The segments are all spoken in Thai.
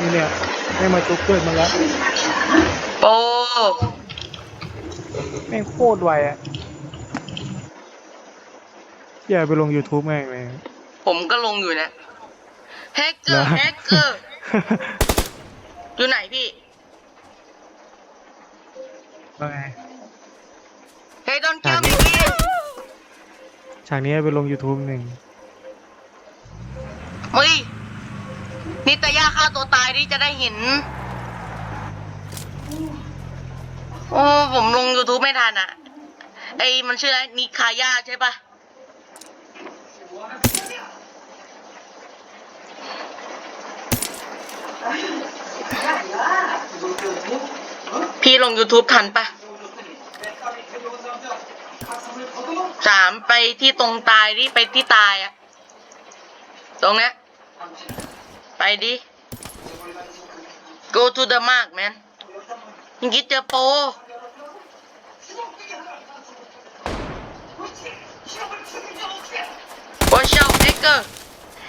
นี่เนี่ยไม่มาจุกเกิดมันละโปแม่งโคตรไวอะอย่าไปลง YouTube แม่งเลยผมก็ลงอยู่นะแฮกเกอร์นะแฮกเกอร์อยู่ไหนพี่ว่าไงเฮ้ย don't kill me please ฉากนี้ไปลง YouTube หนึ่งเฮ้ย นิตยาฆ่าตัวตายที่จะได้เห็น โอ้ผมลง YouTube ไม่ทันอะ ไอ้มันชื่ออะไรนิคายาใช่ปะพี่ลง YouTube ทันปะสามไปที่ตรงตายดิไปที่ตายอะตรงเนี้ย ไปดิ go to the mark man ยังคิดเจอโปร Watch out hacker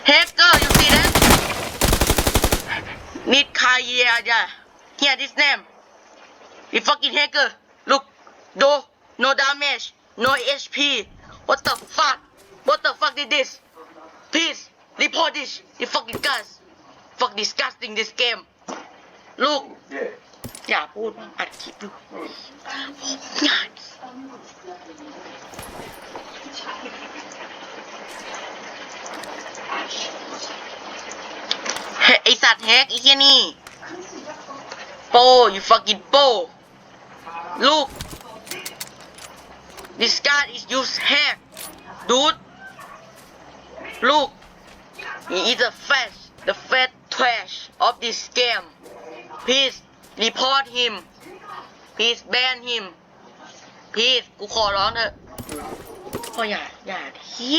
hacker you see that need Kaya ja here this name you fucking hacker look do no damage no HP what the fuck what the fuck is this please report this you fucking guys fuck disgusting this game look อย่าพูดอัดคลิปอยู่อย่า เฮ้ยไอสัตว์แฮกไอเฮียนี่ โป you fucking โป ลูก this guy is use hack dude ลูก he is the fat the fat trash of this game please report him please ban him please กูขอร้องเถอะพ่ออย่าอย่าที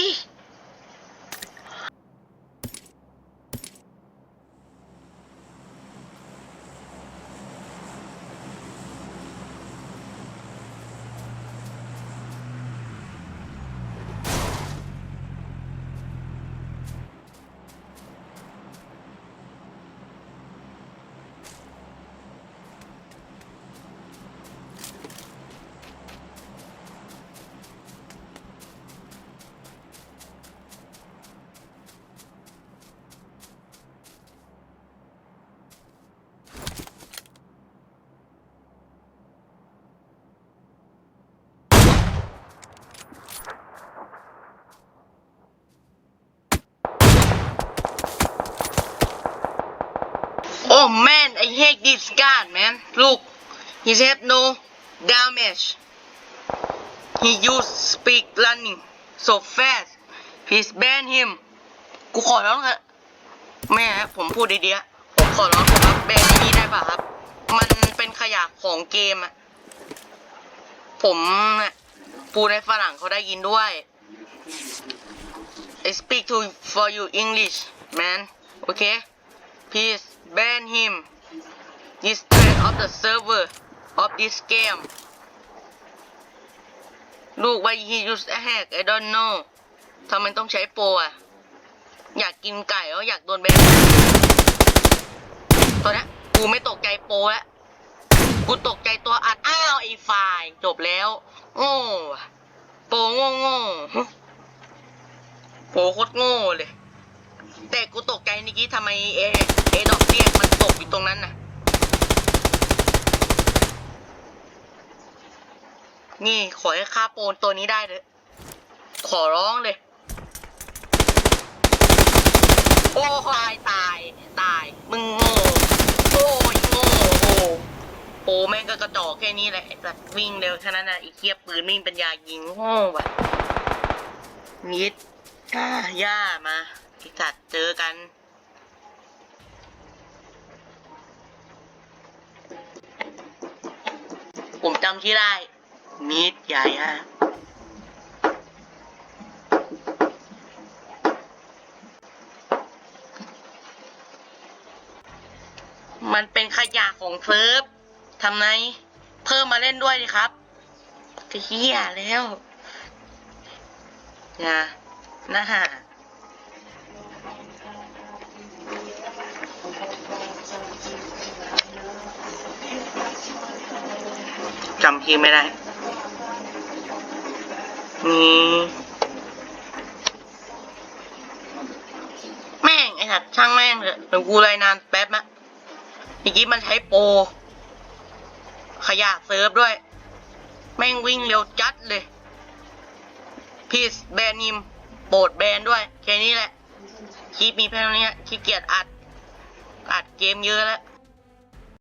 man, I hate this guy, man. Look, his head no damage. He use speed running so fast. Please ban him. กูขอร้องเถอะแม่ผมพูดดีๆผมขอร้องครับแบนไอ้นี่ได้ป่ะครับ มันเป็นขยะของเกมอะผมเนี่ยพูให้ฝรั่งเขาได้ยินด้วย I speak to for you English man okay please ban him this threat of the server of this game ลูก why he use a hack I don't know ทำไมต้องใช้โปรอะอยากกินไก่แล้วอยากโดนแบนตอนนี้กูไม่ตกใจโปรแล้วกูตกใจตัวอัดอ้าวไอ้ไฟล์จบแล้ว โง่โปรโง่โง่โปรโคตรโง่เลย แต่กูตกใจนิกี้ทำไมเอเอดอกเบี้ยมันตกอยู่ตรงนั้นน่ะ นี่ขอให้ค่าโปนตัวนี้ได้เลยขอร้องเลย โอ้ตายตาย ตาย มึงโง่โอ้ยโง่โอ้โปแม่งก็กระจอกแค่นี้แหละไอ้สัตว์วิ่งเร็วแค่นั้นนะอีเทียบปืนวิ่งป็นยายิงโง่ว่ะนิดอ่าย่ามา ไอสัตว์เจอกันผมจำชื่ได้ นิดใหญ่ฮะมันเป็นขยะของเซิร์ฟทำไง เพิ่มมาเล่นด้วยดิครับเฮียแล้วนะนะฮะ จำพีไม่ได้ นี่ แม่ง ไอ้สัตว์ช่างแม่งเถอะเดี๋ยวกูรายนานแป๊บนะเมื่อกี้มันใช้โปรขยะเซิร์ฟด้วย แม่งวิ่งเร็วจัดเลย พีสแบนนิมโปรดแบนด้วย แค่นี้แหละคลิปมีแค่นี้ขี้เกียจอัด อัดเกมเยอะแล้ว